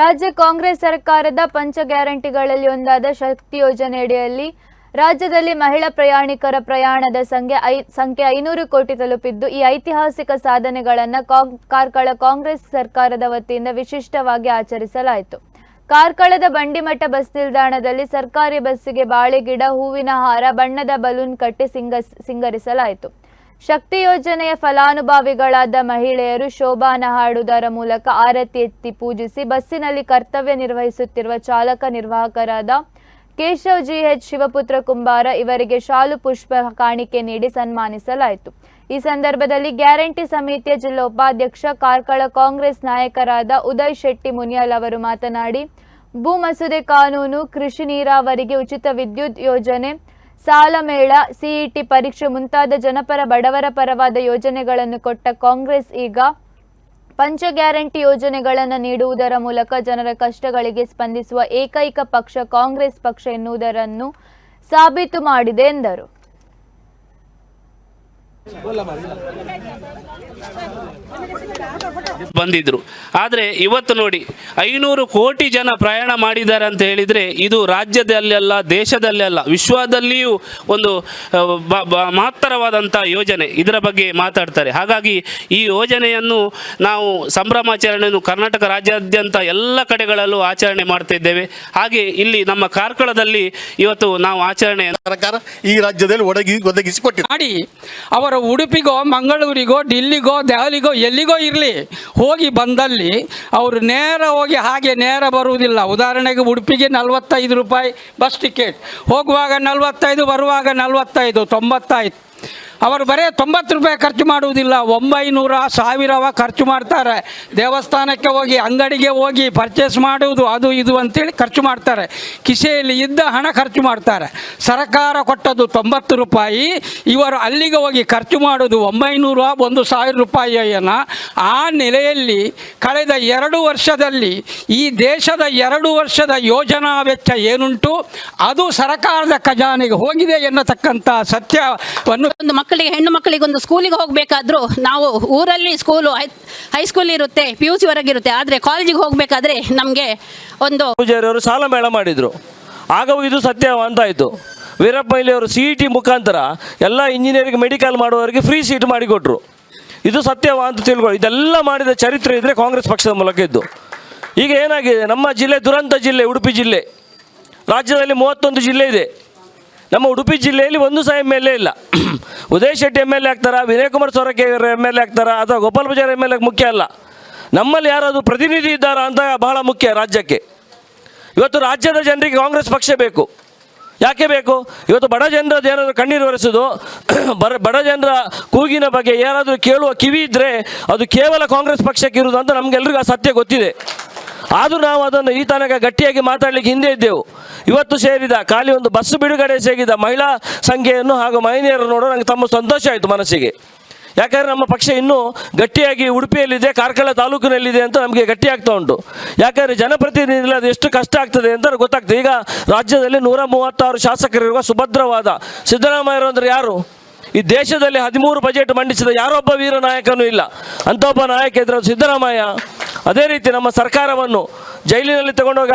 ರಾಜ್ಯ ಕಾಂಗ್ರೆಸ್ ಸರ್ಕಾರದ ಪಂಚ ಗ್ಯಾರಂಟಿಗಳಲ್ಲಿ ಒಂದಾದ ಶಕ್ತಿ ಯೋಜನೆಯಡಿಯಲ್ಲಿ ರಾಜ್ಯದಲ್ಲಿ ಮಹಿಳಾ ಪ್ರಯಾಣಿಕರ ಪ್ರಯಾಣದ ಸಂಖ್ಯೆ ಐ, ಸಂಖ್ಯೆ ಐನೂರು ಕೋಟಿ ತಲುಪಿದ್ದು, ಈ ಐತಿಹಾಸಿಕ ಸಾಧನೆಗಳನ್ನು ಕಾರ್ಕಳ ಕಾಂಗ್ರೆಸ್ ಸರ್ಕಾರದ ವತಿಯಿಂದ ವಿಶಿಷ್ಟವಾಗಿ ಆಚರಿಸಲಾಯಿತು. ಕಾರ್ಕಳದ ಬಂಡಿಮಠ ಬಸ್ ನಿಲ್ದಾಣದಲ್ಲಿ ಸರ್ಕಾರಿ ಬಸ್ಸಿಗೆ ಬಾಳೆಗಿಡ ಹೂವಿನ ಹಾರ, ಬಣ್ಣದ ಬಲೂನ್ ಕಟ್ಟಿ ಸಿಂಗ ಸಿಂಗರಿಸಲಾಯಿತು. ಶಕ್ತಿ ಯೋಜನೆಯ ಫಲಾನುಭವಿಗಳಾದ ಮಹಿಳೆಯರು ಶೋಭಾನ ಹಾಡುವುದರ ಮೂಲಕ ಆರತಿ ಎತ್ತಿ ಪೂಜಿಸಿ ಬಸ್ಸಿನಲ್ಲಿ ಕರ್ತವ್ಯ ನಿರ್ವಹಿಸುತ್ತಿರುವ ಚಾಲಕ ನಿರ್ವಾಹಕರಾದ ಕೇಶವ್ ಜಿ ಎಚ್ ಶಿವಪುತ್ರ ಕುಂಬಾರ ಇವರಿಗೆ ಶಾಲು ಪುಷ್ಪ ಕಾಣಿಕೆ ನೀಡಿ ಸನ್ಮಾನಿಸಲಾಯಿತು. ಈ ಸಂದರ್ಭದಲ್ಲಿ ಗ್ಯಾರಂಟಿ ಸಮಿತಿಯ ಜಿಲ್ಲಾ ಉಪಾಧ್ಯಕ್ಷ ಕಾರ್ಕಳ ಕಾಂಗ್ರೆಸ್ ನಾಯಕರಾದ ಉದಯ್ ಶೆಟ್ಟಿ ಮುನಿಯಾಲ್ ಅವರು ಮಾತನಾಡಿ, ಭೂ ಮಸೂದೆ ಕಾನೂನು, ಕೃಷಿ ನೀರಾವರಿಗೆ ಉಚಿತ ವಿದ್ಯುತ್ ಯೋಜನೆ ಸಾಲ ಮೇಳ ಸಿಇಟಿ ಪರೀಕ್ಷೆ ಮುಂತಾದ ಜನಪರ ಬಡವರ ಪರವಾದ ಯೋಜನೆಗಳನ್ನು ಕೊಟ್ಟ ಕಾಂಗ್ರೆಸ್ ಈಗ ಪಂಚ ಗ್ಯಾರಂಟಿ ಯೋಜನೆಗಳನ್ನು ನೀಡುವುದರ ಮೂಲಕ ಜನರ ಕಷ್ಟಗಳಿಗೆ ಸ್ಪಂದಿಸುವ ಏಕೈಕ ಪಕ್ಷ ಕಾಂಗ್ರೆಸ್ ಪಕ್ಷ ಎನ್ನುವುದರನ್ನು ಸಾಬೀತು ಮಾಡಿದೆ ಎಂದರು. ಬಂದಿದ್ರು. ಆದರೆ ಇವತ್ತು ನೋಡಿ ಐನೂರು ಕೋಟಿ ಜನ ಪ್ರಯಾಣ ಮಾಡಿದ್ದಾರೆ ಅಂತ ಹೇಳಿದರೆ ಇದು ರಾಜ್ಯದಲ್ಲೆಲ್ಲ ದೇಶದಲ್ಲೆಲ್ಲ ವಿಶ್ವದಲ್ಲಿಯೂ ಒಂದು ಮಹತ್ತರವಾದಂಥ ಯೋಜನೆ ಇದರ ಬಗ್ಗೆ ಮಾತಾಡ್ತಾರೆ. ಹಾಗಾಗಿ ಈ ಯೋಜನೆಯನ್ನು ನಾವು ಸಂಭ್ರಮಾಚರಣೆಯನ್ನು ಕರ್ನಾಟಕ ರಾಜ್ಯಾದ್ಯಂತ ಎಲ್ಲ ಕಡೆಗಳಲ್ಲೂ ಆಚರಣೆ ಮಾಡ್ತಾ ಇದ್ದೇವೆ. ಹಾಗೆ ಇಲ್ಲಿ ನಮ್ಮ ಕಾರ್ಕಳದಲ್ಲಿ ಇವತ್ತು ನಾವು ಆಚರಣೆ ಸರ್ಕಾರ ಈ ರಾಜ್ಯದಲ್ಲಿ ಒದಗಿ ಒದಗಿಸಿಕೊಟ್ಟಿದೆ. ಮಾಡಿ ಅವರ ಉಡುಪಿಗೋ ಮಂಗಳೂರಿಗೋ ಡಿಲ್ಲಿಗೋ ದೆಹಲಿಗೋ ಎಲ್ಲಿಗೋ ಇರಲಿ, ಹೋಗಿ ಬಂದಲ್ಲಿ ಅವರು ನೇರ ಹೋಗಿ ಹಾಗೆ ನೇರ ಬರುವುದಿಲ್ಲ. ಉದಾಹರಣೆಗೆ ಉಡುಪಿಗೆ ನಲವತ್ತೈದು ರೂಪಾಯಿ ಬಸ್ ಟಿಕೆಟ್ ಹೋಗುವಾಗ ನಲವತ್ತೈದು, ಬರುವಾಗ ನಲವತ್ತೈದು ತೊಂಬತ್ತಾಯ್ತು ಅವರು ಬರೇ ತೊಂಬತ್ತು ರೂಪಾಯಿ ಖರ್ಚು ಮಾಡುವುದಿಲ್ಲ, ಒಂಬೈನೂರ ಸಾವಿರವ ಖರ್ಚು ಮಾಡ್ತಾರೆ. ದೇವಸ್ಥಾನಕ್ಕೆ ಹೋಗಿ, ಅಂಗಡಿಗೆ ಹೋಗಿ ಪರ್ಚೇಸ್ ಮಾಡುವುದು, ಅದು ಇದು ಅಂತೇಳಿ ಖರ್ಚು ಮಾಡ್ತಾರೆ. ಕಿಸೆಯಲ್ಲಿ ಇದ್ದ ಹಣ ಖರ್ಚು ಮಾಡ್ತಾರೆ. ಸರ್ಕಾರ ಕೊಟ್ಟದ್ದು ತೊಂಬತ್ತು ರೂಪಾಯಿ, ಇವರು ಅಲ್ಲಿಗೆ ಹೋಗಿ ಖರ್ಚು ಮಾಡೋದು ಒಂಬೈನೂರ ಒಂದು ಸಾವಿರ ರೂಪಾಯಿಯನ್ನು. ಆ ನೆಲೆಯಲ್ಲಿ ಕಳೆದ ಎರಡು ವರ್ಷದಲ್ಲಿ ಈ ದೇಶದ ಎರಡು ವರ್ಷದ ಯೋಜನಾ ವೆಚ್ಚ ಏನುಂಟು, ಅದು ಸರ್ಕಾರದ ಖಜಾನೆಗೆ ಹೋಗಿದೆ ಎನ್ನತಕ್ಕಂಥ ಸತ್ಯವನ್ನು ಒಂದು ಮಕ್ಕಳಿಗೆ, ಹೆಣ್ಣು ಮಕ್ಕಳಿಗೆ ಒಂದು ಸ್ಕೂಲಿಗೆ ಹೋಗಬೇಕಾದ್ರೂ ನಾವು ಊರಲ್ಲಿ ಸ್ಕೂಲು ಹೈ ಹೈಸ್ಕೂಲ್ ಇರುತ್ತೆ ಪಿ ಯು ಸಿ ಇರುತ್ತೆ. ಆದರೆ ಕಾಲೇಜಿಗೆ ಹೋಗಬೇಕಾದ್ರೆ ನಮಗೆ ಒಂದು ಪೂಜಾರಿಯವರು ಸಾಲ ಮೇಳ ಮಾಡಿದರು. ಆಗ ಇದು ಸತ್ಯವಂತಾಯಿತು ವೀರಪ್ಪ ಅವರು ಸಿ ಇ ಟಿ ಮುಖಾಂತರ ಎಲ್ಲ ಇಂಜಿನಿಯರಿಂಗ್ ಮೆಡಿಕಲ್ ಮಾಡುವವರಿಗೆ ಫ್ರೀ ಸೀಟ್ ಮಾಡಿಕೊಟ್ರು ಇದು ಸತ್ಯವ ಅಂತ ತಿಳ್ಕೊಳ್ಳಿ ಇದೆಲ್ಲ ಮಾಡಿದ ಚರಿತ್ರೆ ಇದ್ದರೆ ಕಾಂಗ್ರೆಸ್ ಪಕ್ಷದ ಮೂಲಕ ಇದ್ದು. ಈಗ ಏನಾಗಿದೆ? ನಮ್ಮ ಜಿಲ್ಲೆ ದುರಂತ ಜಿಲ್ಲೆ, ಉಡುಪಿ ಜಿಲ್ಲೆ. ರಾಜ್ಯದಲ್ಲಿ ಮೂವತ್ತೊಂದು ಜಿಲ್ಲೆ ಇದೆ. ನಮ್ಮ ಉಡುಪಿ ಜಿಲ್ಲೆಯಲ್ಲಿ ಒಂದು ಸಹ ಎಂ ಎಲ್ ಎ ಇಲ್ಲ. Uday Shetty M L A ಆಗ್ತಾರಾ Vinay Kumar Sorake M L A ಆಗ್ತಾರಾ, ಅಥವಾ Gopal Poojary M L A ಮುಖ್ಯ ಅಲ್ಲ. ನಮ್ಮಲ್ಲಿ ಯಾರಾದರೂ ಪ್ರತಿನಿಧಿ ಇದ್ದಾರಾ ಅಂತ ಬಹಳ ಮುಖ್ಯ ರಾಜ್ಯಕ್ಕೆ. ಇವತ್ತು ರಾಜ್ಯದ ಜನರಿಗೆ ಕಾಂಗ್ರೆಸ್ ಪಕ್ಷ ಬೇಕು. ಯಾಕೆ ಬೇಕು? ಇವತ್ತು ಬಡ ಜನರದ್ದು ಏನಾದರೂ ಕಣ್ಣೀರು ಒರೆಸೋದು, ಬರ, ಬಡ ಜನರ ಕೂಗಿನ ಬಗ್ಗೆ ಯಾರಾದರೂ ಕೇಳುವ ಕಿವಿ ಇದ್ದರೆ ಅದು ಕೇವಲ ಕಾಂಗ್ರೆಸ್ ಪಕ್ಷಕ್ಕೆ ಇರುವುದು ಅಂತ ನಮಗೆಲ್ಲರಿಗೂ ಆ ಸತ್ಯ ಗೊತ್ತಿದೆ. ಆದರೂ ನಾವು ಅದನ್ನು ಈ ತನಕ ಗಟ್ಟಿಯಾಗಿ ಮಾತಾಡಲಿಕ್ಕೆ ಹಿಂದೆ ಇದ್ದೆವು. ಇವತ್ತು ಸೇರಿದ ಖಾಲಿ ಒಂದು ಬಸ್ ಬಿಡುಗಡೆ ಸೇರಿದ ಮಹಿಳಾ ಸಂಖ್ಯೆಯನ್ನು ಹಾಗೂ ಮಹಿಳೆಯರು ನೋಡೋ ನನಗೆ ತಮ್ಮ ಸಂತೋಷ ಆಯಿತು ಮನಸ್ಸಿಗೆ. ಯಾಕಂದರೆ ನಮ್ಮ ಪಕ್ಷ ಇನ್ನೂ ಗಟ್ಟಿಯಾಗಿ ಉಡುಪಿಯಲ್ಲಿದೆ, ಕಾರ್ಕಳ ತಾಲೂಕಿನಲ್ಲಿದೆ ಅಂತ ನಮಗೆ ಗಟ್ಟಿಯಾಗ್ತಾ ಉಂಟು. ಯಾಕಂದರೆ ಜನಪ್ರತಿನಿಧಿ ಅದು ಎಷ್ಟು ಕಷ್ಟ ಆಗ್ತದೆ ಅಂತ ಗೊತ್ತಾಗ್ತದೆ. ಈಗ ರಾಜ್ಯದಲ್ಲಿ ನೂರ ಮೂವತ್ತಾರು ಶಾಸಕರಿರುವ ಸುಭದ್ರವಾದ ಸಿದ್ದರಾಮಯ್ಯರು ಅಂದರೆ ಯಾರು? ಈ ದೇಶದಲ್ಲಿ ಹದಿಮೂರು ಬಜೆಟ್ ಮಂಡಿಸಿದ ಯಾರೊಬ್ಬ ವೀರ ನಾಯಕನೂ ಇಲ್ಲ. ಅಂಥ ಒಬ್ಬ ನಾಯಕ ಅದು ಸಿದ್ದರಾಮಯ್ಯ. ಅದೇ ರೀತಿ ನಮ್ಮ ಸರ್ಕಾರವನ್ನು ಜೈಲಿನಲ್ಲಿ ತಗೊಂಡೋಗಿ